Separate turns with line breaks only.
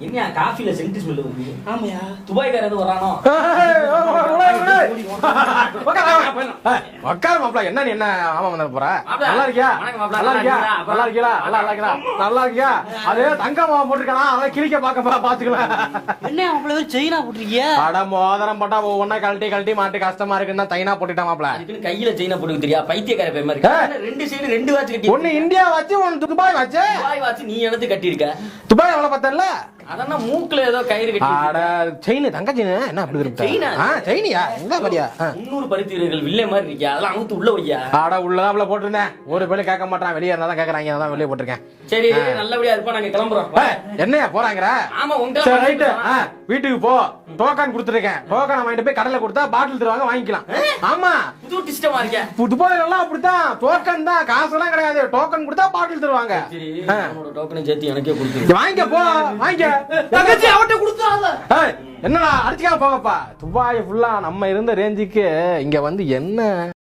என்ன காஃபில send smell வருது
ஆமாயா
துபாய்க்கார எதுவும் வரானோ
உட்காரு மாப்பிள என்ன நீ என்ன ஆமா வந்து போற
மாப்ள,
நல்லா இருக்கியா
வணக்கம் மாப்ள,
நல்லா இருக்கியா
நல்லா இருக்கீங்களா?
நல்லா இருக்கியா நல்லா இருக்கியா நல்லா இருக்கியா அது தங்க மாமா போட்டிருக்கானா அதான் கிழிக்க பார்க்க பாத்துக்கலாம்
என்ன பேர் செயினா போட்டிருக்கிய
அட மோதிரம் போட்டா ஒவ்வொன்னா கழட்டி கழட்டி மாட்டி கஷ்டமா இருக்குன்னா தைனா போட்டுட்டா மாப்பிள
அதுக்குன்னு கையில செயினை போட்டுக்க தெரியா பைத்தியக்கார பேர் மாதிரி ரெண்டு சைடு ரெண்டு வாட்ச் கட்டி
ஒண்ணு இந்தியா வச்சு ஒண்ணு துபாய் வச்சு
துபாய் வாட்ச் நீ எடுத்து கட்டி இருக்க
துபாய் எவ்வளவு பார்த்தல
அதான் மூக்குல ஏதோ கயிறு கட்டி
செயின் தங்க செயின் என்ன அப்படி
செயினா?
இருக்கு ஆ செயினியா? எங்க பாரியா
முன்னூறு பருத்தி வீரர்கள் வில்லே மாதிரி இருக்கியா அதெல்லாம் அமுத்து உள்ள வையா?
ஆட உள்ளதான் போட்டிருந்தேன். ஒரு பேரு கேட்க மாட்டான் வெளியே இருந்தா தான் கேக்குறாங்க அதான் வெளியே போட்டிருக்கேன்.
சரி நல்லபடியா இருப்போம் நாங்க கிளம்புறோம்.
என்னையா போறாங்கற?
ஆமா உங்க
சரி ரைட்டு. வீட்டுக்கு போ. டோக்கன் கொடுத்துருக்கேன். டோக்கன் வாங்கிட்டு போய் கடையில கொடுத்தா பாட்டில் தருவாங்க வாங்கிக்கலாம். ஆமா.
புது டிஸ்டமா இருக்க.
துபாயில எல்லாம் அப்படித்தான். டோக்கன் தான் காசுலாம் கிடையாது. டோக்கன் கொடுத்தா பாட்டில் தருவாங்க.
சரி டோக்கனை சேர்த்து எனக்கே கொடுத்துரு.
இங்க வாங்கிக்க போ. வாங்கிக்க.
தங்கச்சி அவட்ட கொடுத்தாங்க
என்னடா அடிச்சுக்காம போங்கப்பா துபாய் ஃபுல்லா நம்ம இருந்த ரேஞ்சுக்கு இங்க வந்து என்ன?